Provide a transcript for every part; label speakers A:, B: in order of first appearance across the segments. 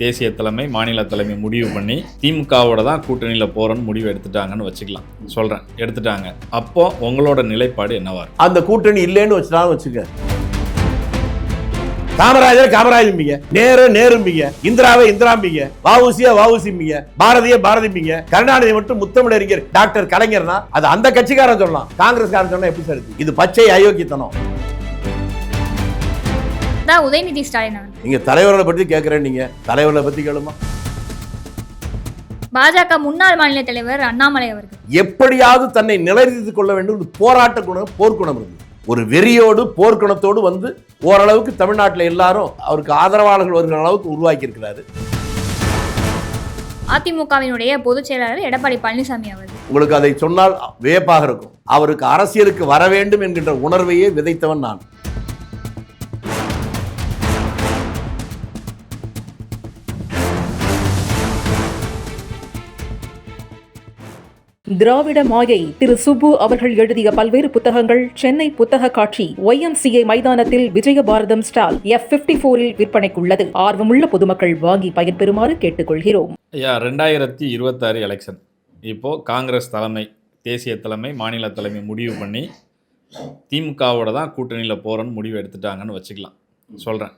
A: தேசிய தலைமை மாநில தலைமை முடிவு பண்ணி திமுகவோட தான் கூட்டணியில் போகிறோன்னு முடிவு எடுத்துட்டாங்கன்னு வச்சுக்கலாம். சொல்கிறேன் எடுத்துட்டாங்க. அப்போ உங்களோட நிலைப்பாடு என்னவா இருக்கும்?
B: அந்த கூட்டணி இல்லைன்னு வச்சுட்டாலும் வச்சுக்க. காமராஜர் காமராஜம்பிங்க. நேரு நேரும்பிங்க. இந்திராவை இந்திராம்பிங்க. வாவுசியா வாவுசிம்பிங்க பாரதிய பாரதிம்பிங்க. கருணாநிதி மட்டும் முத்தமிழறிஞர் டாக்டர் கலைஞர்னா அது அந்த கட்சிக்காரன் சொல்லலாம். காங்கிரஸ்காரன் சொன்னா எப்படி சார் இது பச்சை அயோக்கியத்தனம்.
C: அதான் உதயநிதி ஸ்டாலின் அவர்கள்.
B: நீங்க தலைவர்களை பத்தி கேட்கறேன் நீங்க. தலைவர்களை பத்தி கேளுமா?
C: பாஜக முன்னாள் மாநில தலைவர் அண்ணாமலை அவர்கள்.
B: எப்படியாவது தன்னை நிலைநிறுத்திக் கொள்ள வேண்டும். ஒரு போராட்ட குணம் போர்க்குணம் இருந்து ஒரு வெறியோடு போர்க்குணத்தோடு வந்து ஓரளவுக்கு தமிழ்நாட்டில் எல்லாரும் அவருக்கு ஆதரவாளர்கள் வருகிற அளவுக்கு உருவாக்கி இருக்கிறாரு
C: அதிமுகவினுடைய பொதுச் செயலாளர் எடப்பாடி பழனிசாமி அவர்கள்.
B: உங்களுக்கு அதை சொன்னால் வியப்பாக இருக்கும். அவருக்கு அரசியலுக்கு வர வேண்டும் என்கின்ற உணர்வையே விதைத்தவன் நான்.
D: திராவிட மாயை திரு சுப்பு அவர்கள் எழுதிய பல்வேறு புத்தகங்கள் சென்னை புத்தக காட்சி ஒய்எம்சிஏ மைதானத்தில் விஜயபாரதம் ஸ்டால் எஃப் பிப்டி போரில் விற்பனைக்குள்ளது. ஆர்வமுள்ள பொதுமக்கள் வாங்கி பயன்பெறுமாறு கேட்டுக்கொள்கிறோம்.
A: ஐயா ரெண்டாயிரத்தி இருபத்தாறு எலெக்ஷன் இப்போது காங்கிரஸ் தலைமை தேசிய தலைமை மாநில தலைமை முடிவு பண்ணி திமுகவோட தான் கூட்டணியில் போகிறோன்னு முடிவு எடுத்துட்டாங்கன்னு வச்சுக்கலாம். சொல்கிறேன்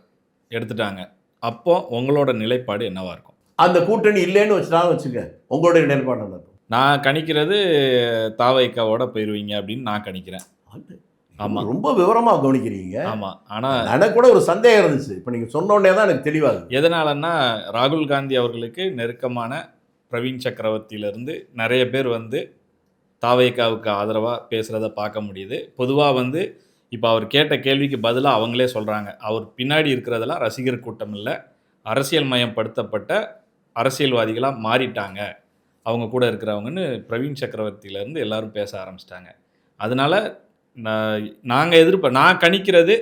A: எடுத்துட்டாங்க. அப்போ உங்களோட நிலைப்பாடு என்னவா இருக்கும்?
B: அந்த கூட்டணி இல்லைன்னு வச்சுட்டாலும் வச்சுக்க உங்களுடைய நிலைப்பாடு?
A: நான் கணிக்கிறது தாவைக்காவோட போயிடுவீங்க அப்படின்னு நான் கணிக்கிறேன். ஆமா.
B: ரொம்ப விவரமா கவனிக்கிறீங்க.
A: ஆமாம் ஆனால்
B: எனக்கு கூட ஒரு சந்தேகம் இருந்துச்சு. இப்போ நீங்க சொன்ன உடனே தான் எனக்கு தெளிவாகுது.
A: எதனாலன்னா ராகுல் காந்தி அவர்களுக்கு நெருக்கமான பிரவீன் சக்கரவர்த்தியிலேருந்து நிறைய பேர் வந்து தாவேக்காவுக்கு ஆதரவாக பேசுகிறத பார்க்க முடியுது. பொதுவாக வந்து இப்போ அவர் கேட்ட கேள்விக்கு பதிலாக அவங்களே சொல்கிறாங்க அவர் பின்னாடி இருக்கிறதெல்லாம் ரசிகர் கூட்டம் இல்லை. அரசியல் மயப்படுத்தப்பட்ட அரசியல்வாதிகளாக மாறிட்டாங்க. அவங்க கூட இருக்கிறவங்கன்னு பிரவீன் சக்கரவர்த்தியிலேருந்து எல்லாரும் பேச ஆரம்பிச்சிட்டாங்க. அதனால நாங்கள் எதிர்ப்ப நான் கணிக்கிறது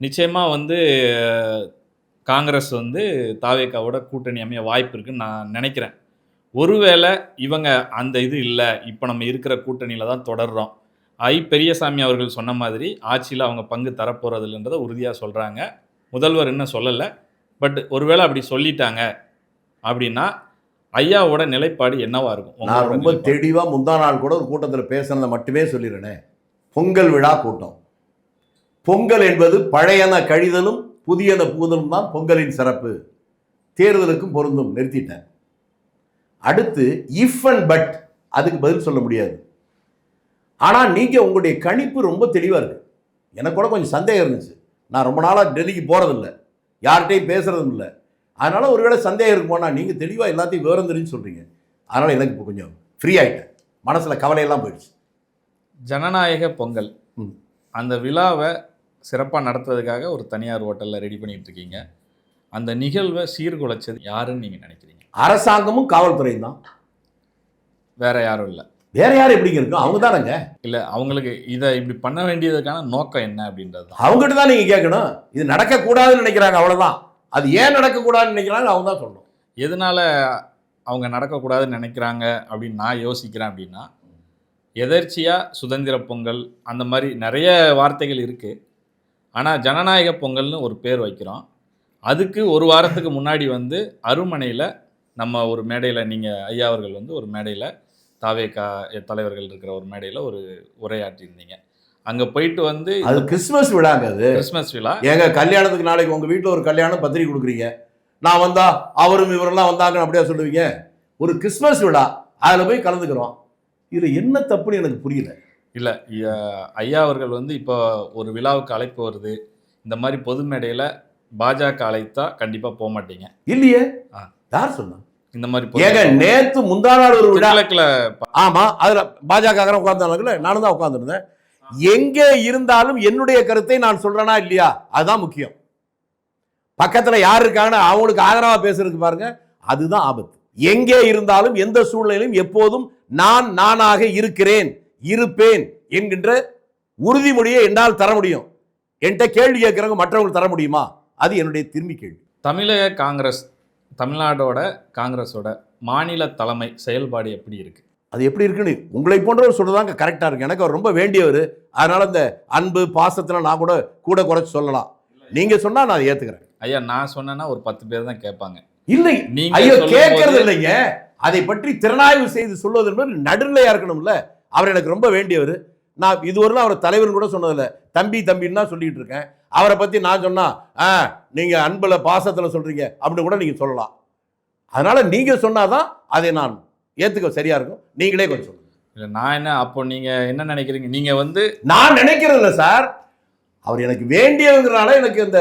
A: நிச்சயமாக வந்து காங்கிரஸ் வந்து தாவேக்காவோட கூட்டணி அமைய வாய்ப்பு இருக்குன்னு நான் நினைக்கிறேன். ஒருவேளை இவங்க அந்த இது இல்லை இப்போ நம்ம இருக்கிற கூட்டணியில் தான் தொடர்றோம். ஐ. பெரியசாமி அவர்கள் சொன்ன மாதிரி ஆட்சியில் அவங்க பங்கு தரப்போகிறதில்லன்றதை உறுதியாக சொல்கிறாங்க முதல்வர் இன்னும் சொல்லலை. பட் ஒருவேளை அப்படி சொல்லிட்டாங்க அப்படின்னா ஐயாவோட நிலைப்பாடு என்னவா இருக்கும்?
B: நான் ரொம்ப
A: நிலைப்பாடு.
B: தெளிவா முந்தா நாள் கூட ஒரு கூட்டத்தில் பேசுனதை மட்டுமே சொல்லிடுறேனே. பொங்கல் விழா கூட்டம். பொங்கல் என்பது பழையன கழிதலும் புதியன புகுதலும் தான் பொங்கலின் சிறப்பு. தேர்தலுக்கும் பொருந்தும். நிறுத்திட்டேன். அடுத்து இஃப் அண்ட் பட் அதுக்கு பதில் சொல்ல முடியாது. ஆனா நீங்க உங்களுடைய கணிப்பு ரொம்ப தெளிவா இருக்கு. எனக்கு கூட கொஞ்சம் சந்தேகம் இருந்துச்சு. நான் ரொம்ப நாளா டெல்லிக்கு போறதில்ல. யார்கிட்டையும் பேசுறதும் இல்லை. அதனால ஒருவேளை சந்தேகம் இருக்குமோனா நீங்க தெளிவா எல்லாத்தையும் விவரம் தெரிஞ்சு சொல்றீங்க. அதனால எனக்கு இப்போ கொஞ்சம் ஃப்ரீ ஆயிட்டேன். மனசுல கவலையெல்லாம் போயிடுச்சு.
A: ஜனநாயக பொங்கல். அந்த விழாவை சிறப்பாக நடத்துறதுக்காக ஒரு தனியார் ஹோட்டலில் ரெடி பண்ணிட்டு இருக்கீங்க. அந்த நிகழ்வை சீர்குலைச்சது யாருன்னு நீங்கள் நினைக்கிறீங்க?
B: அரசாங்கமும் காவல்துறையும் தான்.
A: வேற யாரும் இல்லை.
B: வேற யார் எப்படிங்க இருக்கும்? அவங்க தானங்க.
A: இல்லை அவங்களுக்கு இதை இப்படி பண்ண வேண்டியதுக்கான நோக்கம் என்ன அப்படின்றது
B: அவங்ககிட்ட தான் நீங்க கேட்கணும். இது நடக்கக்கூடாதுன்னு நினைக்கிறாங்க அவ்வளவுதான். அது ஏன் நடக்கக்கூடாதுன்னு நினைக்கிறாங்க அவங்க தான் சொல்லணும்.
A: எதனால் அவங்க நடக்கக்கூடாதுன்னு நினைக்கிறாங்க அப்படின்னு நான் யோசிக்கிறேன் அப்படின்னா எதர்ச்சியாக சுதந்திர பொங்கல் அந்த மாதிரி நிறைய வார்த்தைகள் இருக்குது ஆனால் ஜனநாயக பொங்கல்னு ஒரு பேர் வைக்கிறோம். அதுக்கு ஒரு வாரத்துக்கு முன்னாடி வந்து அருமனையில் நம்ம ஒரு மேடையில் நீங்கள் ஐயா அவர்கள் வந்து ஒரு மேடையில் தாவேக்கா தலைவர்கள் இருக்கிற ஒரு மேடையில் ஒரு உரையாற்றியிருந்தீங்க. அங்கே போயிட்டு வந்து
B: அது கிறிஸ்துமஸ் விழாங்க அது.
A: கிறிஸ்மஸ் விழா.
B: ஏங்க கல்யாணத்துக்கு நாளைக்கு உங்க வீட்டில் ஒரு கல்யாணம் பத்திரிக்கை கொடுக்குறீங்க. நான் வந்தா அவரும் இவரெல்லாம் வந்தாங்கன்னு அப்படியே சொல்லுவீங்க. ஒரு கிறிஸ்மஸ் விழா. அதில் போய் கலந்துக்கிறோம். இதுல என்ன தப்புன்னு எனக்கு புரியல.
A: இல்லை ஐயா அவர்கள் வந்து இப்போ ஒரு விழாவுக்கு அழைப்பு வருது. இந்த மாதிரி பொது மேடையில் பாஜக அழைத்தா கண்டிப்பாக போக மாட்டீங்க.
B: இல்லையே. யார் சொன்னா?
A: இந்த மாதிரி
B: ஏங்க நேத்து முந்தா நாள் ஒரு விழா.
A: தென்கிழக்குல
B: ஆமா அதுல பாஜக உட்கார்ந்தாங்கல்ல நானும் தான் உட்கார்ந்துருந்தேன். எங்கே இருந்தாலும் என்னுடைய கருத்தை நான் சொல்றேனா இல்லையா? அதுதான் முக்கியம். பக்கத்தில் யார் இருக்காங்கன்னு அவங்களுக்கு ஆதரவாக பேசுறதுக்கு பாருங்க அதுதான் ஆபத்து. எங்கே இருந்தாலும் எந்த சூழ்நிலையிலும் எப்போதும் நான் நானாக இருக்கிறேன் இருப்பேன் என்கின்ற உறுதிமொழியை என்னால் தர முடியும். என்கிட்ட கேள்வி கேட்குறவங்க மற்றவங்களுக்கு தர முடியுமா? அது என்னுடைய திரும்பி கேள்வி.
A: தமிழக காங்கிரஸ் தமிழ்நாடோட காங்கிரஸோட மாநில தலைமை செயல்பாடு எப்படி இருக்குது
B: அது எப்படி இருக்குன்னு உங்களை போன்றவர் சொல்றதாங்க கரெக்டா இருக்கு. எனக்கு அவர் ரொம்ப வேண்டியவர். அதனால இந்த அன்பு பாசத்துல நான் கூட கூட குறைச்சு சொல்லலாம். நீங்க சொன்னா நான் ஏத்துக்கிறேன்.
A: ஐயா நான் சொன்னேன்னா ஒரு பத்து பேர் தான் கேட்பாங்க.
B: இல்லை. ஐயோ கேட்கறது இல்லைங்க. அதை பற்றி திறனாய்வு செய்து சொல்வது என்பது நடுநிலையா இருக்கணும்ல. அவர் எனக்கு ரொம்ப வேண்டியவர். நான் இதுவரையிலும் அவர் தலைவர்னு கூட சொன்னதில்ல. தம்பி தம்பின்னு தான் சொல்லிட்டு இருக்கேன். அவரை பத்தி நான் சொன்னா ஆ நீங்க அன்புல பாசத்துல சொல்றீங்க. அப்படின்னு கூட நீங்க சொல்லலாம். அதனால நீங்க சொன்னாதான் அதை நான் ஏத்துக்க சரியா இருக்கும். நீங்களே கொஞ்சம் சொல்லுங்க.
A: இல்ல நான் என்ன அப்போ நீங்க என்ன நினைக்கிறீங்க? நீங்க வந்து
B: நான் நினைக்கிறது இல்லை சார். அவர் எனக்கு வேண்டியவங்கிறனால எனக்கு இந்த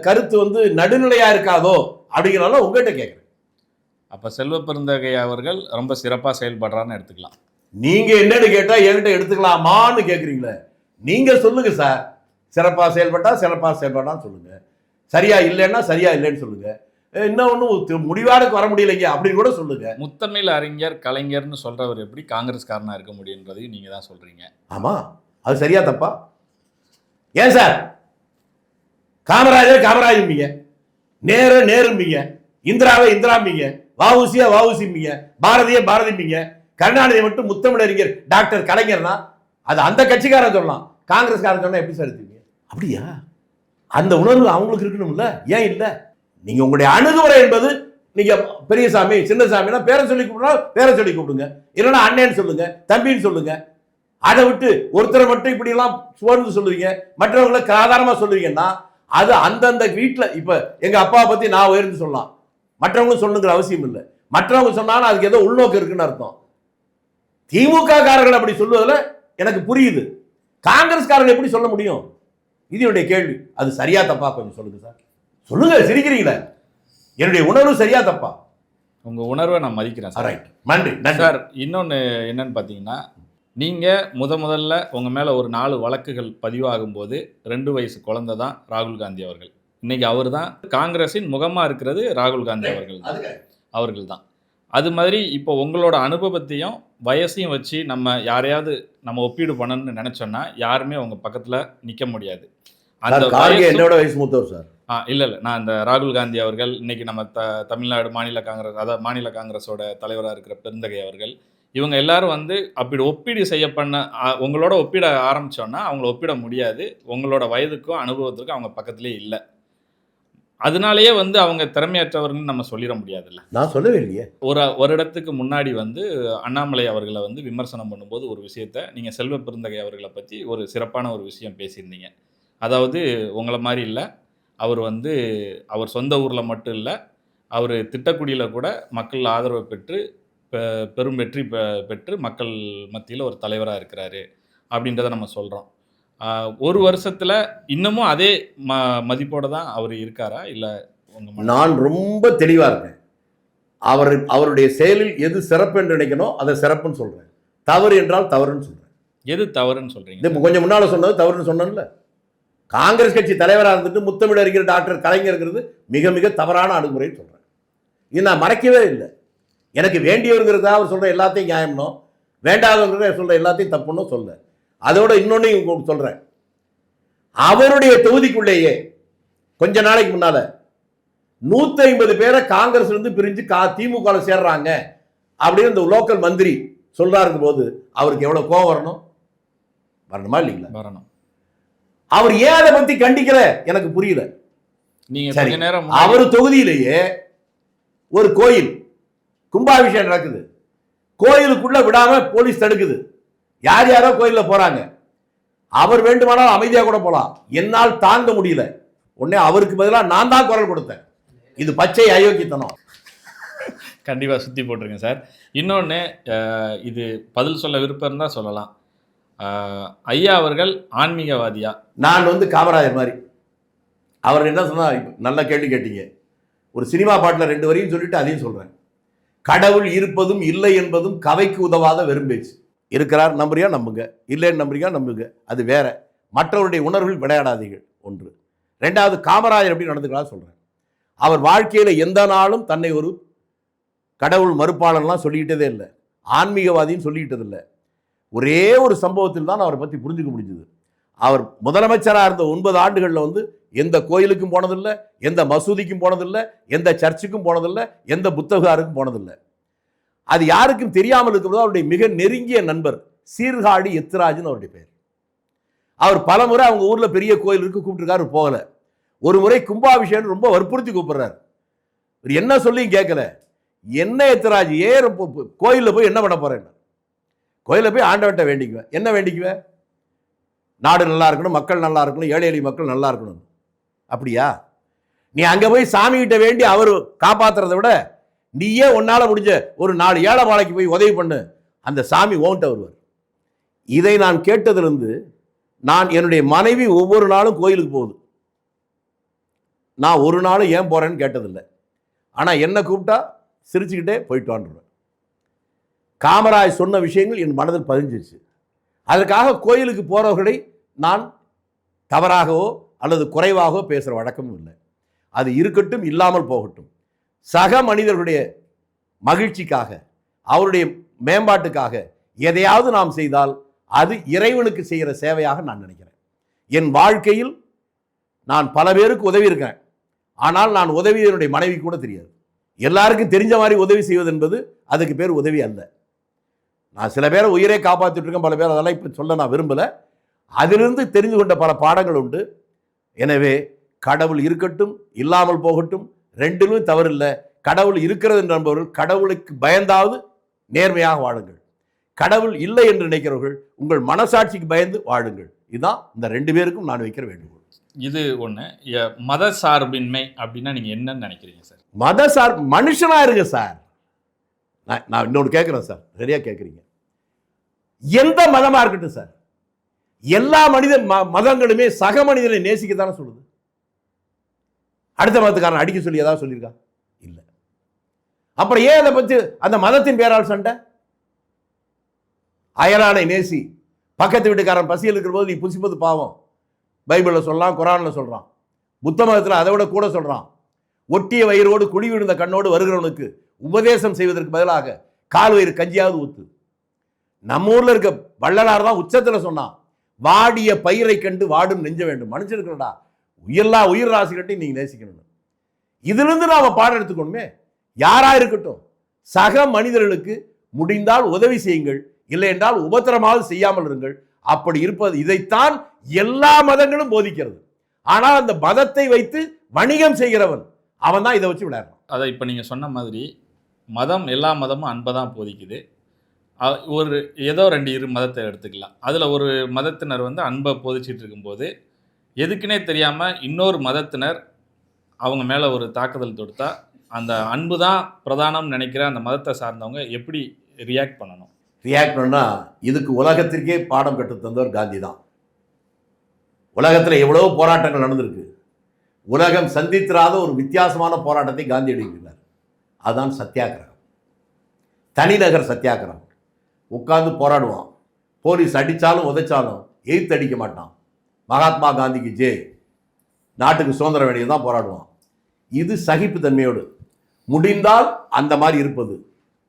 B: கருத்து வந்து நடுநிலையா இருக்காதோ அப்படிங்கிறனால உங்ககிட்ட கேட்குறேன்
A: அப்ப செல்வ பெருந்தகை அவர்கள் ரொம்ப சிறப்பா செயல்படுறான்னு எடுத்துக்கலாம்.
B: நீங்க என்னன்னு கேட்டா என்கிட்ட எடுத்துக்கலாமான்னு கேக்குறீங்களே. நீங்க சொல்லுங்க சார். சிறப்பா செயல்பட்டா சிறப்பா செயல்பட்டான்னு சொல்லுங்க. சரியா இல்லைன்னா சரியா இல்லைன்னு சொல்லுங்க. அஹ் இன்னும் ஒன்றும் முடிவாடுக்கு வர முடியலைங்க. அப்படின்னு கூட சொல்லுங்க.
A: முத்தமிழ் அறிஞர் கலைஞர்னு சொல்றவர் எப்படி காங்கிரஸ்காரனா இருக்க முடியுன்றதையும் நீங்க தான் சொல்றீங்க.
B: ஆமா. அது சரியா தப்பா? ஏன் சார்? காமராஜர் காமராஜம்பீங்க நேரு நேரும்பீங்க இந்திராவை இந்திராம்பீங்க வவுசியா வவுசிம்பீங்க பாரதிய பாரதிம்பீங்க கருணாநிதி மட்டும் முத்தமிழறிஞர் டாக்டர் கலைஞர்னா அது அந்த கட்சிக்காரன் சொல்லலாம். காங்கிரஸ்காரன் சொன்னா எப்படி சார் அப்படியா? அந்த உணர்வு அவங்களுக்கு இருக்கணும்ல. ஏன் இல்ல? நீங்க உங்களுடைய அணுகுமுறை என்பது நீங்க பெரியசாமி சின்னசாமினா பேரை சொல்லி கூப்பிடுறா பேரை சொல்லி கூப்பிடுங்க. இல்லைன்னா அண்ணேன்னு சொல்லுங்க தம்பின்னு சொல்லுங்க. அதை விட்டு ஒருத்தரை மட்டும் இப்படி எல்லாம் சோர்ந்து சொல்லுவீங்க. மற்றவங்களை சாதாரணமா சொல்லுவீங்கன்னா அது அந்தந்த வீட்டில் இப்போ எங்க அப்பாவை பத்தி நான் உயர்ந்து சொல்லலாம். மற்றவங்களும் சொல்லுங்கிற அவசியம் இல்லை. மற்றவங்க சொன்னாலும் அதுக்கு ஏதோ உள்நோக்கம் இருக்குன்னு அர்த்தம். திமுக காரர்கள் அப்படி சொல்லுவதில் எனக்கு புரியுது. காங்கிரஸ்காரர்கள் எப்படி சொல்ல முடியும்? இது என்னுடைய கேள்வி. அது சரியா தப்பா கொஞ்சம் சொல்லுங்க சார். சொல்லுங்க சிரிக்கிறீங்களே. என்னுடைய உணர்வு சரியா தப்பா?
A: உங்க உணர்வை நான் மதிக்கிறேன் சார்
B: ரைட் நன்றி
A: சார் இன்னொன்று என்னன்னு பார்த்தீங்கன்னா நீங்கள் முத முதல்ல உங்கள் மேலே ஒரு நாலு வழக்குகள் பதிவாகும் போது ரெண்டு வயசு குழந்தை தான் ராகுல் காந்தி அவர்கள். இன்னைக்கு அவர் தான் காங்கிரஸின் முகமாக இருக்கிறது ராகுல் காந்தி அவர்கள் அவர்கள் தான். அது மாதிரி இப்போ உங்களோட அனுபவத்தையும் வயசையும் வச்சு நம்ம யாரையாவது நம்ம ஒப்பீடு பண்ணணும்னு நினச்சோன்னா யாருமே உங்கள் பக்கத்தில் நிற்க முடியாது. அந்த
B: என்னோட வயசு மூத்தவர் சார்
A: ஆ இல்லை இல்லை. நான் இந்த ராகுல் காந்தி அவர்கள் இன்னைக்கு நம்ம த தமிழ்நாடு மாநில காங்கிரஸ் அதாவது மாநில காங்கிரஸோட தலைவராக இருக்கிற பெருந்தகை அவர்கள் இவங்க எல்லாரும் வந்து அப்படி ஒப்பீடு செய்ய பண்ண உங்களோட ஒப்பிட ஆரம்பிச்சோன்னா அவங்கள ஒப்பிட முடியாது. உங்களோட வயதுக்கும் அனுபவத்துக்கும் அவங்க பக்கத்துலேயே இல்லை. அதனாலேயே வந்து அவங்க திறமையற்றவர்கள்னு நம்ம சொல்லிட முடியாதுல்ல.
B: நான் சொல்லவே இல்லையே.
A: ஒரு ஒரு இடத்துக்கு முன்னாடி வந்து அண்ணாமலை அவர்களை வந்து விமர்சனம் பண்ணும்போது ஒரு விஷயத்த நீங்கள் செல்வ பெருந்தகை அவர்களை பற்றி ஒரு சிறப்பான ஒரு விஷயம் பேசியிருந்தீங்க. அதாவது உங்களை மாதிரி இல்லை. அவர் வந்து அவர் சொந்த ஊரில் மட்டும் இல்லை அவர் திட்டக்குடியில் கூட மக்கள் ஆதரவு பெற்று பெ- பெரும் வெற்றி பெற்று மக்கள் மத்தியில் ஒரு தலைவராக இருக்கிறாரு அப்படின்றத நம்ம சொல்கிறோம் ஒரு வருஷத்தில் இன்னமும் அதே ம மதிப்போடு தான் அவர் இருக்காரா? இல்லை
B: நான் ரொம்ப தெளிவா இருக்கேன். அவர் அவருடைய செயலில் எது சிறப்பு என்று நினைக்கணும் அதை சிறப்புன்னு சொல்றேன். தவறு என்றால் தவறுன்னு சொல்றேன்.
A: எது தவறுன்னு சொல்கிறீங்க
B: இது இப்ப கொஞ்சம் முன்னால சொன்னது தவறுன்னு சொன்னேன்ல. காங்கிரஸ் கட்சி தலைவராக இருந்துட்டு முத்தமிழ் அறிஞர் டாக்டர் கலைஞருங்கிறது மிக மிக தவறான அணுகுமுறைன்னு சொல்கிறேன் இது நான் மறைக்கவே இல்லை. எனக்கு வேண்டியவருங்கிறதா அவர் சொல்கிற எல்லாத்தையும் நியாயம்னோ வேண்டாதவங்கிறத சொல்கிற எல்லாத்தையும் தப்புன்னு சொல்ல. அதோட இன்னொன்று சொல்கிறேன் அவருடைய தொகுதிக்குள்ளேயே கொஞ்ச நாளைக்கு முன்னால் நூற்றி ஐம்பது பேரை காங்கிரஸ்லேருந்து பிரிஞ்சு கா திமுகவில் சேர்றாங்க அப்படின்னு இந்த லோக்கல் மந்திரி சொல்கிறாருக்கும் போது அவருக்கு எவ்வளோ கோவம் வரணும்? வரணுமா இல்லைங்களா?
A: வரணும்.
B: அவர் ஏன் அதை பத்தி கண்டிக்கல எனக்கு புரியல.
A: நீங்க
B: அவர் தொகுதியிலேயே ஒரு கோயில் கும்பாபிஷேகம் நடக்குது. கோயிலுக்குள்ள விடாம போலீஸ் தடுக்குது. யார் யாரோ கோயில்ல போறாங்க. அவர் வேண்டுமானால் அமைதியா கூட போலாம். என்னால் தாங்க முடியல. உடனே அவருக்கு பதிலாக நான் தான் குரல் கொடுத்தேன். இது பச்சை அயோக்கியத்தனம்.
A: கண்டிப்பா சுத்தி போட்டிருங்க சார். இன்னொன்னு அஹ், இது பதில் சொல்ல விருப்பம் இருந்தா சொல்லலாம். ஐயா அவர்கள் ஆன்மீகவாதியா?
B: நான் வந்து காமராஜர் மாதிரி. அவர் என்ன சொன்னால் நல்ல கேள்வி கேட்டீங்க. ஒரு சினிமா பாட்டில் ரெண்டு வரையும் சொல்லிட்டு அதையும் சொல்கிறேன் கடவுள் இருப்பதும் இல்லை என்பதும் கவைக்கு உதவாத வெறும் பேச்சு. இருக்கிறார் நம்புறியா நம்புங்க. இல்லைன்னு நம்புறியா நம்புங்க. அது வேற. மற்றவருடைய உணர்வில் விளையாடாதீர்கள். ஒன்று. ரெண்டாவது காமராஜர் எப்படி நடந்துக்கலாம் சொல்கிறேன் அவர் வாழ்க்கையில் எந்த நாளும் தன்னை ஒரு கடவுள் மறுப்பாளன்லாம் சொல்லிக்கிட்டதே இல்லை. ஆன்மீகவாதின்னு சொல்லிக்கிட்டதில்லை. ஒரே ஒரு சம்பவத்தில் தான் அவரை பற்றி புரிஞ்சுக்க முடிஞ்சது. அவர் முதலமைச்சராக இருந்த ஒன்பது ஆண்டுகளில் வந்து எந்த கோயிலுக்கும் போனதில்லை எந்த மசூதிக்கும் போனதில்லை எந்த சர்ச்சுக்கும் போனதில்லை எந்த புத்தகாருக்கும் போனதில்லை. அது யாருக்கும் தெரியாமல் இருக்கும்போது அவருடைய மிக நெருங்கிய நண்பர் சீர்காழி எத்திராஜ்னு அவருடைய பேர் அவர் பல முறை அவங்க ஊரில் பெரிய கோயில் இருக்கு கூப்பிட்டுருக்காரு போகல. ஒரு முறை கும்பாபிஷேகம் ரொம்ப வற்புறுத்தி கூப்பிடுறாரு. இவர் என்ன சொல்லி கேட்கல. என்ன எத்திராஜ் ஏற கோயிலில் போய் என்ன பண்ண போகிறேன் கோயிலில் போய் ஆண்டவன்ட்ட வேண்டிக்குவேன். என்ன வேண்டிக்குவேன்? நாடு நல்லா இருக்கணும் மக்கள் நல்லா இருக்கணும் ஏழை எளிய மக்கள் நல்லா இருக்கணும். அப்படியா? நீ அங்கே போய் சாமிகிட்ட வேண்டி அவர் காப்பாற்றுறத விட நீயே உன்னால் முடிஞ்ச ஒரு நாலு ஏழை மாலைக்கு போய் உதவி பண்ணு. அந்த சாமி ஓன்ட்ட வருவார். இதை நான் கேட்டதிலிருந்து நான் என்னுடைய மனைவி ஒவ்வொரு நாளும் கோயிலுக்கு போகுது. நான் ஒரு நாளும் ஏன் போகிறேன்னு கேட்டதில்லை. ஆனால் என்ன கூப்பிட்டா சிரிச்சுக்கிட்டே போயிட்டு வந்துடுவேன் காமராஜ் சொன்ன விஷயங்கள் என் மனதில் பதிஞ்சிருச்சு. அதற்காக கோயிலுக்கு போகிறவர்களை நான் தவறாகவோ அல்லது குறைவாகவோ பேசுகிற வழக்கமும் இல்லை. அது இருக்கட்டும் இல்லாமல் போகட்டும். சக மனிதர்களுடைய மகிழ்ச்சிக்காக அவருடைய மேம்பாட்டுக்காக எதையாவது நாம் செய்தால் அது இறைவனுக்கு செய்கிற சேவையாக நான் நினைக்கிறேன். என் வாழ்க்கையில் நான் பல பேருக்கு உதவி இருக்கேன் ஆனால் நான் உதவி என்னுடைய மனைவி கூட தெரியாது. எல்லாருக்கும் தெரிஞ்ச மாதிரி உதவி செய்வது என்பது அதுக்கு பேர் உதவி அல்ல. நான் சில பேரை உயிரை காப்பாற்றிட்டு இருக்கேன் பல பேர் அதெல்லாம் இப்போ சொல்ல நான் விரும்பலை. அதிலிருந்து தெரிந்து கொண்ட பல பாடங்கள் உண்டு. எனவே கடவுள் இருக்கட்டும் இல்லாமல் போகட்டும் ரெண்டிலும் தவறில்லை. கடவுள் இருக்கிறது என்று நம்பவர்கள் கடவுளுக்கு பயந்தாவது நேர்மையாக வாழுங்கள். கடவுள் இல்லை என்று நினைக்கிறவர்கள் உங்கள் மனசாட்சிக்கு பயந்து வாழுங்கள். இதுதான் இந்த ரெண்டு பேருக்கும் நான் வைக்கிற வேண்டுகோள்.
A: இது ஒன்று மத சார்பின்மை அப்படின்னா நீங்கள் என்னன்னு நினைக்கிறீங்க சார்?
B: மத சார் மனுஷனா இருங்க சார். நான் நான் இன்னொன்று கேட்குறேன் சார். சரியா கேட்குறீங்க எந்த மதமாக இருக்கட்டும் சார். எல்லா மனித ம- மதங்களுமே சக மனிதனை நேசிக்க தானே சொல்லுது. அடுத்த மதத்துக்காரன் அடிக்க சொல்லி ஏதாவது சொல்லியிருக்கா? இல்லை. அப்புறம் ஏன் அதை பற்றி அந்த மதத்தின் பேரால் சண்டை? அயலானை நேசி பக்கத்து வீட்டுக்காரன் பசியில் இருக்கிற போது நீ புசிப்பது பாவம். பைபிளில் சொல்லலாம் குரானில் சொல்கிறான் புத்த மதத்தில் அதை விட கூட சொல்கிறான் ஒட்டிய வயிறோடு குழி விழுந்த கண்ணோடு வருகிறவனுக்கு உபதேசம் செய்வதற்கு பதிலாக கால் வயிறு கஞ்சியாவது ஊத்து. நம்ம ஊரில் இருக்க வள்ளலார் தான் உச்சத்தில் சொன்னான் வாடிய பயிரை கண்டு வாடும் நெஞ்ச வேண்டும். மனுஷனுக்குடா உயிர்லா உயிர் ராசி கட்டி நீங்கள் நேசிக்கணும் இதிலிருந்து நாம் பாடம் எடுத்துக்கணுமே. யாரா இருக்கட்டும். சக மனிதர்களுக்கு முடிந்தால் உதவி செய்யுங்கள். இல்லை என்றால் உபத்திரமாவது செய்யாமல் இருங்கள். அப்படி இருப்பது இதைத்தான் எல்லா மதங்களும் போதிக்கிறது. ஆனால் அந்த மதத்தை வைத்து வணிகம் செய்கிறவன் அவன் தான் இதை வச்சு விளையாடுறான்.
A: அதை இப்போ நீங்கள் சொன்ன மாதிரி மதம் எல்லா மதமும் அன்பை தான் போதிக்குது. ஒரு ஏதோ ரெண்டு இரு மதத்தை எடுத்துக்கலாம். அதில் ஒரு மதத்தினர் வந்து அன்பை போதிச்சிட்டு இருக்கும்போது எதுக்குன்னே தெரியாமல் இன்னொரு மதத்தினர் அவங்க மேலே ஒரு தாக்குதல் தொடுத்தா அந்த அன்பு தான் பிரதானம் நினைக்கிற அந்த மதத்தை சார்ந்தவங்க எப்படி ரியாக்ட் பண்ணணும்?
B: ரியாக்ட் பண்ணால் இதுக்கு உலகத்திற்கே பாடம் கற்று தந்தவர் காந்தி தான். உலகத்தில் எவ்வளவோ போராட்டங்கள் நடந்திருக்கு. உலகம் சந்தித்திராத ஒரு வித்தியாசமான போராட்டத்தை காந்தி எடுக்கிறார் அதுதான் சத்தியாகிரகம். தனிநகர் சத்தியாகிரகம். உட்காந்து போராடுவான். போலீஸ் அடித்தாலும் உதைச்சாலும் எய்த்து அடிக்க மாட்டான். மகாத்மா காந்திக்கு ஜே நாட்டுக்கு சுதந்திர வேண்டியது தான் போராடுவான். இது சகிப்புத்தன்மையோடு. முடிந்தால் அந்த மாதிரி இருப்பது.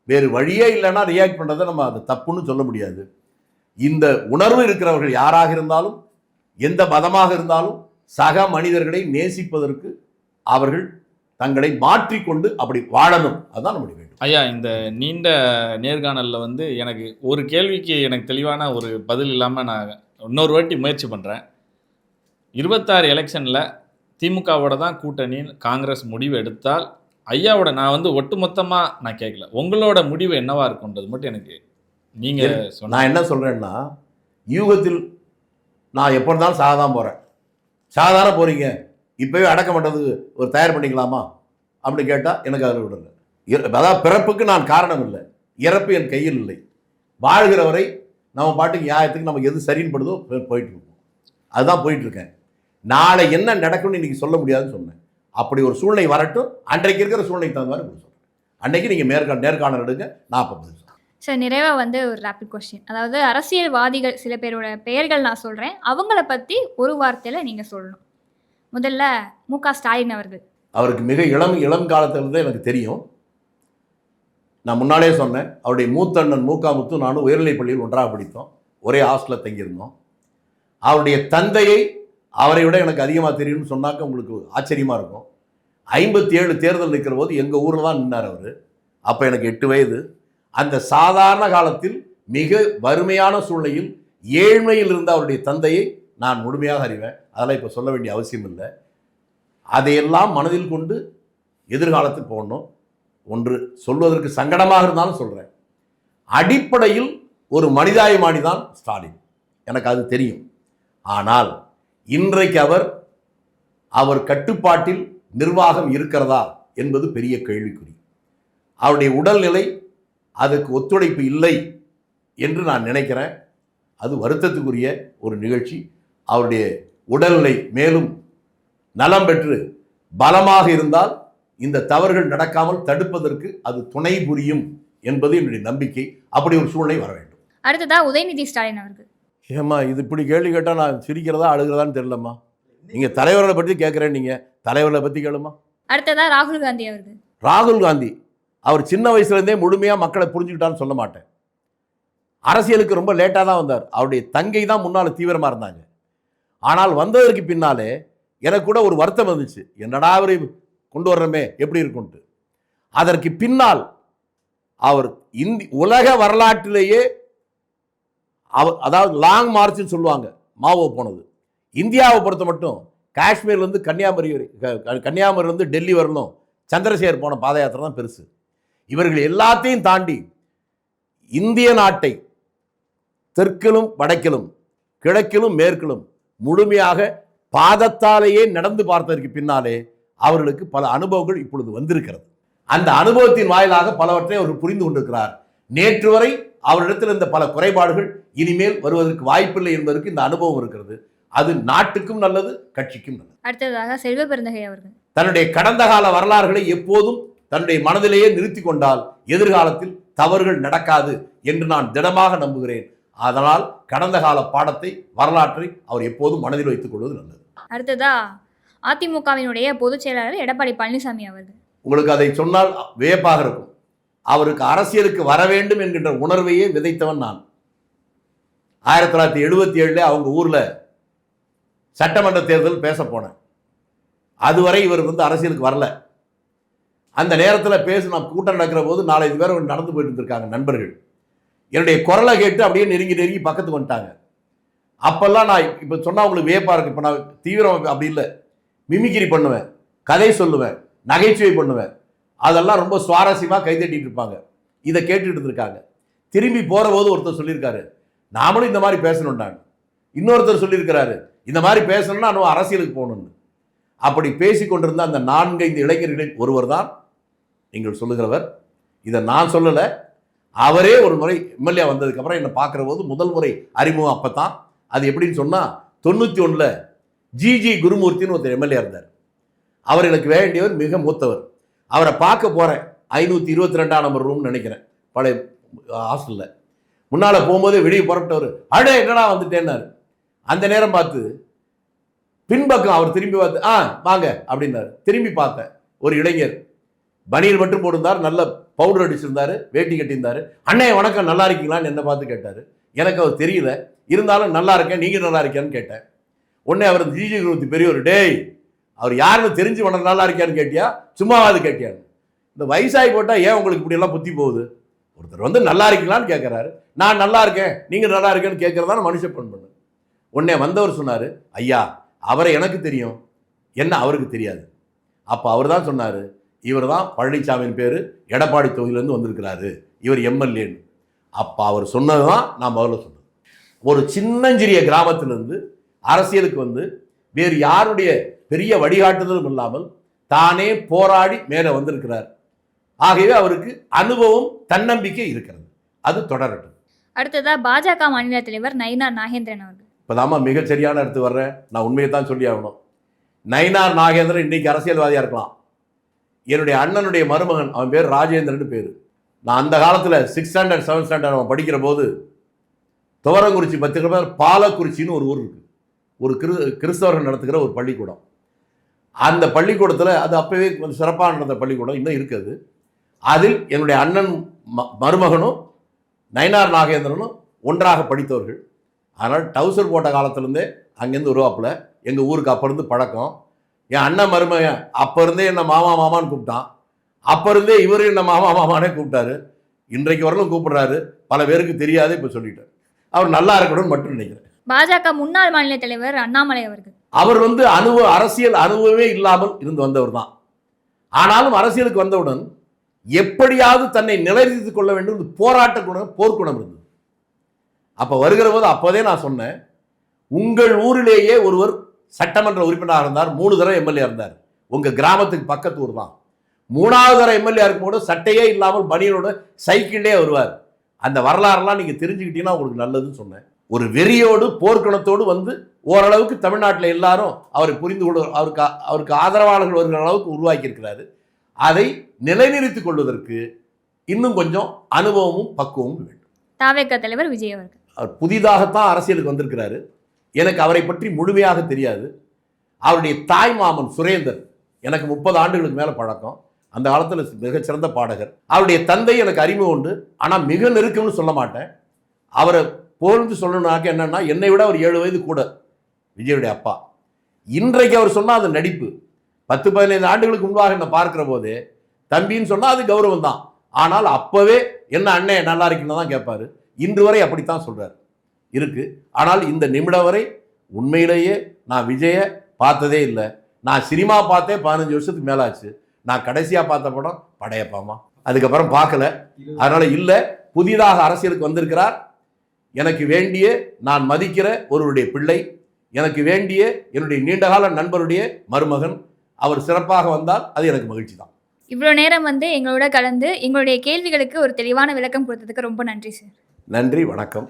B: வேறு வழியே இல்லைன்னா ரியாக்ட் பண்ணுறதை நம்ம அது தப்புன்னு சொல்ல முடியாது. இந்த உணர்வு இருக்கிறவர்கள் யாராக இருந்தாலும் எந்த மதமாக இருந்தாலும் சக மனிதர்களை நேசிப்பதற்கு அவர்கள் தங்களை மாற்றிக்கொண்டு அப்படி வாழணும். அதுதான் நம்முடைய வேண்டும்
A: ஐயா இந்த நீண்ட நேர்காணலில் வந்து எனக்கு ஒரு கேள்விக்கு எனக்கு தெளிவான ஒரு பதில் இல்லாமல் நான் இன்னொரு வாட்டி முயற்சி பண்ணுறேன் இருபத்தாறு எலெக்ஷனில் திமுகவோட தான் கூட்டணின்னு காங்கிரஸ் முடிவு எடுத்தால் ஐயாவோட நான் வந்து ஒட்டுமொத்தமாக நான் கேட்கல. உங்களோட முடிவு என்னவா இருக்குன்றது மட்டும் எனக்கு நீங்கள்
B: நான் என்ன சொல்கிறேன்னா யூகத்தில் நான் எப்போ இருந்தாலும் சாக தான் போகிறேன் சாதாரண போகிறீங்க இப்போவே அடக்கம் பண்ணுறதுக்கு ஒரு தயார் பண்ணிக்கலாமா? அப்படின்னு கேட்டால் எனக்கு அதில் விடல அதாவது பிறப்புக்கு நான் காரணம் இல்லை. இறப்பு என் கையில் இல்லை. வாழ்கிற வரை நம்ம பாட்டுக்கு நியாயத்துக்கு நமக்கு எது சரின்னு படுதோ போயிட்டு இருக்கோம் அதுதான் போயிட்டுருக்கேன். நாளை என்ன நடக்கும்னு இன்றைக்கி சொல்ல முடியாதுன்னு சொன்னேன். அப்படி ஒரு சூழ்நிலை வரட்டும். அன்றைக்கு இருக்கிற சூழ்நிலைக்கு தகுந்த மாதிரி சொல்கிறேன் அன்னைக்கு நீங்கள் மேற்கா நேர்காணல் எடுங்க. நான் அப்போ
C: சார் நிறைவாக வந்து ஒரு ரேப்பிட் கொஸ்டின் அதாவது அரசியல்வாதிகள் சில பேரோட பெயர்கள் நான் சொல்கிறேன் அவங்கள பற்றி ஒரு வார்த்தையில் நீங்கள் சொல்லணும். முதல்ல மு க. ஸ்டாலின் அவர்கள்.
B: அவருக்கு மிக இளம் இளம் காலத்திலிருந்தே எனக்கு தெரியும். நான் முன்னாலே சொன்னேன் அவருடைய மூத்தண்ணன் மூக்கா முத்து நானும் உயர்நிலைப் பள்ளியில் ஒன்றாக படித்தோம். ஒரே ஹாஸ்டலில் தங்கியிருந்தோம். அவருடைய தந்தையை அவரை விட எனக்கு அதிகமாக தெரியும்னு சொன்னாக்க உங்களுக்கு ஆச்சரியமாக இருக்கும். ஐம்பத்தி ஏழு தேர்தல் நிற்கிற போது எங்கள் ஊரில் தான் நின்னார் அவர். அப்போ எனக்கு எட்டு வயது. அந்த சாதாரண காலத்தில் மிக வறுமையான சூழ்நிலையில் ஏழ்மையில் இருந்த அவருடைய தந்தையை நான் முழுமையாக அறிவேன். அதெல்லாம் இப்போ சொல்ல வேண்டிய அவசியம் இல்லை. அதையெல்லாம் மனதில் கொண்டு எதிர்காலத்தில் போடணும் ஒன்று சொல்வதற்கு சங்கடமாக இருந்தாலும் சொல்கிறேன் அடிப்படையில் ஒரு மனிதாயமானி தான் ஸ்டாலின். எனக்கு அது தெரியும். ஆனால் இன்றைக்கு அவர் அவர் கட்டுப்பாட்டில் நிர்வாகம் இருக்கிறதா என்பது பெரிய கேள்விக்குறி. அவருடைய உடல்நிலை அதுக்கு ஒத்துழைப்பு இல்லை என்று நான் நினைக்கிறேன். அது வருத்தத்துக்குரிய ஒரு நிகழ்ச்சி. அவருடைய உடல்நிலை மேலும் நலம் பெற்று பலமாக இருந்தால் இந்த தவறுகள் நடக்காமல் தடுப்பதற்கு அது துணை புரியும் என்பது என்னுடைய நம்பிக்கை. அப்படி ஒரு சூழ்நிலை வர வேண்டும்.
C: அடுத்ததா உதயநிதி ஸ்டாலின் அவர்கள்.
B: ஏம்மா இது இப்படி கேள்வி கேட்டால் நான் சிரிக்கிறதா அழுகிறதான்னு தெரியலம்மா. நீங்கள் தலைவர்களை பற்றி கேட்குறேன் நீங்கள் தலைவர்களை பற்றி கேளுமா.
C: அடுத்ததா ராகுல் காந்தி அவர்கள்.
B: ராகுல் காந்தி அவர் சின்ன வயசுலேருந்தே முழுமையாக மக்களை புரிஞ்சுக்கிட்டான்னு சொல்ல மாட்டேன். அரசியலுக்கு ரொம்ப லேட்டாக தான் வந்தார். அவருடைய தங்கை தான் முன்னால் தீவிரமாக இருந்தாங்க. ஆனால் வந்ததற்கு பின்னாலே எனக்கு கூட ஒரு வருத்தம் வந்துச்சு. என்னடா அவரை கொண்டு வர்றமே? எப்படி இருக்கும்ட்டு அதற்கு பின்னால் அவர் இந்தி உலக வரலாற்றிலேயே அவர் அதாவது லாங் மார்ச்னு சொல்லுவாங்க மாவோ போனது. இந்தியாவை பொறுத்த மட்டும் காஷ்மீர்லேருந்து கன்னியாகுமரி வரை க- கன்னியாகுமரியிலேருந்து டெல்லி வரணும் சந்திரசேகர் போன பாத யாத்திரை தான் பெருசு. இவர்கள் எல்லாத்தையும் தாண்டி இந்திய நாட்டை தெற்கிலும் வடக்கிலும் கிழக்கிலும் மேற்கிலும் முழுமையாக பாதத்தாலேயே நடந்து பார்த்ததற்கு பின்னாலே அவர்களுக்கு பல அனுபவங்கள் இப்பொழுது வந்திருக்கிறது. அந்த அனுபவத்தின் வாயிலாக பலவற்றை அவர் புரிந்து கொண்டிருக்கிறார். நேற்று வரை அவரிடத்தில் இருந்த பல குறைபாடுகள் இனிமேல் வருவதற்கு வாய்ப்பில்லை என்பதற்கு இந்த அனுபவம் இருக்கிறது. அது நாட்டுக்கும் நல்லது கட்சிக்கும் நல்லது.
C: அடுத்ததாக செல்வ பெருந்தகை அவர்கள்.
B: தன்னுடைய கடந்த கால வரலாறுகளை எப்போதும் தன்னுடைய மனதிலேயே நிறுத்தி கொண்டால் எதிர்காலத்தில் தவறுகள் நடக்காது என்று நான் திடமாக நம்புகிறேன். அதனால் கடந்த கால பாடத்தை வரலாற்றை அவர் எப்போதும் மனதில் வைத்துக் கொள்வது நல்லது.
C: அடுத்ததா அதிமுகவினுடைய பொதுச் செயலாளர் எடப்பாடி பழனிசாமி அவர்கள்.
B: உங்களுக்கு அதை சொன்னால் வியப்பாக இருக்கும். அவருக்கு அரசியலுக்கு வர வேண்டும் என்கின்ற உணர்வையே விதைத்தவன் நான். ஆயிரத்தி தொள்ளாயிரத்தி எழுபத்தி ஏழுல அவங்க ஊர்ல சட்டமன்ற தேர்தல் பேச போனேன். அதுவரை இவர் வந்து அரசியலுக்கு வரல. அந்த நேரத்தில் பேசி நான் கூட்டம் நடக்கிற போது நாலஞ்சு பேர் நடந்து போயிட்டு இருந்திருக்காங்க நண்பர்கள். என்னுடைய குரலை கேட்டு அப்படியே நெருங்கி நெருங்கி பக்கத்துக்கு வந்துட்டாங்க. அப்போல்லாம் நான் இப்போ சொன்னால் உங்களுக்கு வியப்பாக இருக்கு. இப்போ நான் தீவிரம் அப்படி இல்லை. மிமிக்கிரி பண்ணுவேன். கதை சொல்லுவேன். நகைச்சுவை பண்ணுவேன். அதெல்லாம் ரொம்ப சுவாரஸ்யமாக கைதட்டிட்டு இருப்பாங்க. இதை கேட்டுட்டு இருந்திருக்காங்க. திரும்பி போகிற போது ஒருத்தர் சொல்லியிருக்காரு. நாமளும் இந்த மாதிரி பேசணும்டாங்க இன்னொருத்தர் சொல்லியிருக்கிறாரு. இந்த மாதிரி பேசணும்னா நம்ம அரசியலுக்கு போகணும்னு. அப்படி பேசி கொண்டிருந்த அந்த நான்கைந்து இளைஞர்களில் ஒருவர் தான் நீங்கள் சொல்லுகிறவர். இதை நான் சொல்லலை. அவரே ஒரு முறை எம்எல்ஏ வந்ததுக்கப்புறம் என்னை பார்க்குற போது முதல் முறை அறிமுகம் அப்போ தான் அது எப்படின்னு சொன்னால் தொண்ணூற்றி ஒன்றில் ஜிஜி குருமூர்த்தின்னு ஒருத்தர் எம்எல்ஏ இருந்தார். அவர் எனக்கு வேண்டியவர் மிக மூத்தவர். அவரை பார்க்க போகிறேன் ஐநூற்றி இருபத்தி ரெண்டாம் நம்பர் ரூம்னு நினைக்கிறேன். பழைய ஹாஸ்டலில் முன்னால் போகும்போது வெளியே புறப்பட்டவர் அடே என்னடா வந்துட்டேன்னாரு. அந்த நேரம் பார்த்து பின்பக்கம் அவர் திரும்பி பார்த்து ஆ வாங்க அப்படின்னாரு. திரும்பி பார்த்தேன் ஒரு இளைஞர். பனியல் மட்டும் போட்டிருந்தார். நல்ல பவுடர் அடிச்சிருந்தாரு வேட்டி கட்டியிருந்தாரு. அண்ணே வணக்கம். நல்லா இருக்கீங்களான்னு என்ன பார்த்து கேட்டார். எனக்கு அவர் தெரியல. இருந்தாலும் நல்லா இருக்கேன் நீங்கள் நல்லா இருக்கேன்னு கேட்டேன். உடனே அவர் ஜிஜி குருத்தி பெரியவர் டேய் அவர் யாருன்னு தெரிஞ்சு உனக்கு நல்லா இருக்கியான்னு கேட்டியா? சும்மாவாது கேட்டியான்னு இந்த வயசாகி போட்டால் ஏன் உங்களுக்கு இப்படியெல்லாம் புத்தி போகுது? ஒருத்தர் வந்து நல்லா இருக்கீங்களான்னு கேட்குறாரு நான் நல்லா இருக்கேன் நீங்கள் நல்லா இருக்கேன்னு கேட்குறதான மனுஷ பண்பு உடனே வந்தவர் சொன்னார் ஐயா அவரை எனக்கு தெரியும். என்ன? அவருக்கு தெரியாது. அப்போ அவர் தான் சொன்னார் இவர் தான் பழனிசாமியின் பேர். எடப்பாடி தொகுதியிலேருந்து வந்திருக்கிறாரு. இவர் எம்எல்ஏன்னு அப்போ அவர் சொன்னது தான் நான் முதல்ல சொன்னது ஒரு சின்னஞ்சிறிய கிராமத்திலிருந்து அரசியலுக்கு வந்து வேறு யாருடைய பெரிய வழிகாட்டுதலும் இல்லாமல் தானே போராடி மேலே வந்திருக்கிறார். ஆகவே அவருக்கு அனுபவம் தன்னம்பிக்கை இருக்கிறது. அது தொடரட்டும்.
C: அடுத்ததா பாஜக மாநில தலைவர் நயினார் நாகேந்திரன் அவர்கள்.
B: இப்போதாம்மா மிகச் சரியான இடத்து வர்றேன் நான் உண்மையை தான் சொல்லி ஆகணும் நயினார் நாகேந்திரன் இன்னைக்கு அரசியல்வாதியாக இருக்கலாம். என்னுடைய அண்ணனுடைய மருமகன் அவன் பேர் ராஜேந்திரன் பேர். நான் அந்த காலத்தில் சிக்ஸ் ஸ்டாண்டர்ட் செவன்த் ஸ்டாண்டர்ட் அவன் படிக்கிற போது துவரங்குறிச்சி பத்து கிலோமீட்டர் பாலக்குறிச்சின்னு ஒரு ஊர் இருக்குது ஒரு கிரு கிறிஸ்தவர்கள் நடத்துகிற ஒரு பள்ளிக்கூடம். அந்த பள்ளிக்கூடத்தில் அது அப்போவே கொஞ்சம் சிறப்பாக நடந்த பள்ளிக்கூடம் இன்னும் இருக்குது அதில் என்னுடைய அண்ணன் ம- மருமகனும் நயனார் நாகேந்திரனும் ஒன்றாக படித்தவர்கள். அதனால் டவுசர் போட்ட காலத்துலேருந்தே அங்கேருந்து உருவாப்பில். எங்கள் ஊருக்கு அப்போருந்து பழக்கம். என் அண்ணன் மருமகன் அப்போ இருந்தே என்னை மாமா மாமான்னு கூப்பிட்டான். அப்போ இருந்தே இவரு என்ன மாமா மாமானே கூப்பிட்டாரு. இன்றைக்கு வரலும் கூப்பிடுறாரு. பல பேருக்கு தெரியாதே இப்போ சொல்லிட்டார். அவர் நல்லா இருக்கணும்னு மட்டும் நினைக்கிறேன்.
C: பாஜக முன்னாள் மாநில தலைவர் அண்ணாமலை அவர்கள்.
B: அவர் வந்து அனுபவ அரசியல் அனுபவமே இல்லாமல் இருந்து வந்தவர் தான் ஆனாலும் அரசியலுக்கு வந்தவுடன் எப்படியாவது தன்னை நிலைநிறுத்திக் கொள்ள வேண்டும். போராட்ட குணம் போர்க்குணம் இருந்தது. அப்ப வருகிற போது அப்போதே நான் சொன்னேன் உங்கள் ஊரிலேயே ஒருவர் சட்டமன்ற உறுப்பினராக இருந்தார் மூணு தடவை எம்எல்ஏ இருந்தார். உங்க கிராமத்துக்கு பக்கத்து ஊர் தான். மூணாவது தடவை எம்எல்ஏ இருக்கும்போது சட்டையே இல்லாமல் பனியனோட சைக்கிள்லே வருவார். அந்த வரலாறுலாம் நீங்க தெரிஞ்சுக்கிட்டீங்கன்னா உங்களுக்கு நல்லதுன்னு சொன்னேன். ஒரு வெறியோடு போர்க்குணத்தோடு வந்து ஓரளவுக்கு தமிழ்நாட்டில் எல்லாரும் அவரை புரிந்து கொள்ள அவருக்கு அவருக்கு ஆதரவாளர்கள் வருகிற அளவுக்கு உருவாக்கி இருக்கிறாரு அதை நிலைநிறுத்திக் கொள்வதற்கு இன்னும் கொஞ்சம் அனுபவமும் பக்குவமும் வேண்டும்.
C: தலைவர் விஜய் அவர்கள்.
B: அவர் புதிதாகத்தான் அரசியலுக்கு வந்திருக்கிறாரு. எனக்கு அவரை பற்றி முழுமையாக தெரியாது. அவருடைய தாய் மாமன் சுரேந்தர் எனக்கு முப்பது ஆண்டுகளுக்கு மேலே பழக்கம். அந்த காலத்தில் மிகச்சிறந்த பாடகர். அவருடைய தந்தை எனக்கு அறிமுகம் உண்டு. ஆனால் மிக நெருக்கம்னு சொல்ல மாட்டேன். அவரை போர்ந்து சொல்லணும்னாக்க என்னன்னா என்னை விட அவர் ஏழு வயது கூட விஜயுடைய அப்பா. இன்றைக்கு அவர் சொன்னால் அது நடிப்பு பத்து பதினைந்து ஆண்டுகளுக்கு முன்பாக என்னை பார்க்குற போது தம்பின்னு சொன்னால் அது கௌரவம் தான் ஆனால் அப்போவே என்ன அண்ணே நல்லா இருக்குன்னு தான் கேட்பாரு இன்று வரை அப்படித்தான் சொல்கிறார் இருக்கு. ஆனால் இந்த நிமிடம் வரை உண்மையிலேயே நான் விஜய பார்த்ததே இல்லை. நான் சினிமா பார்த்தே பதினஞ்சு வருஷத்துக்கு மேலாச்சு. நான் கடைசியா பார்த்த படம் படையப்பாமா? அதுக்கப்புறம் பார்க்கல. அதனால இல்லை. புதிதாக அரசியலுக்கு வந்திருக்கிறார். எனக்கு வேண்டிய நான் மதிக்கிற ஒருவருடைய பிள்ளை. எனக்கு வேண்டிய என்னுடைய நீண்டகால நண்பருடைய மருமகன். அவர் சிறப்பாக வந்தால் அது எனக்கு மகிழ்ச்சி தான்.
C: இவ்வளோ நேரம் வந்து எங்களோட கலந்து எங்களுடைய கேள்விகளுக்கு ஒரு தெளிவான விளக்கம் கொடுத்ததுக்கு ரொம்ப நன்றி சார்.
B: நன்றி வணக்கம்.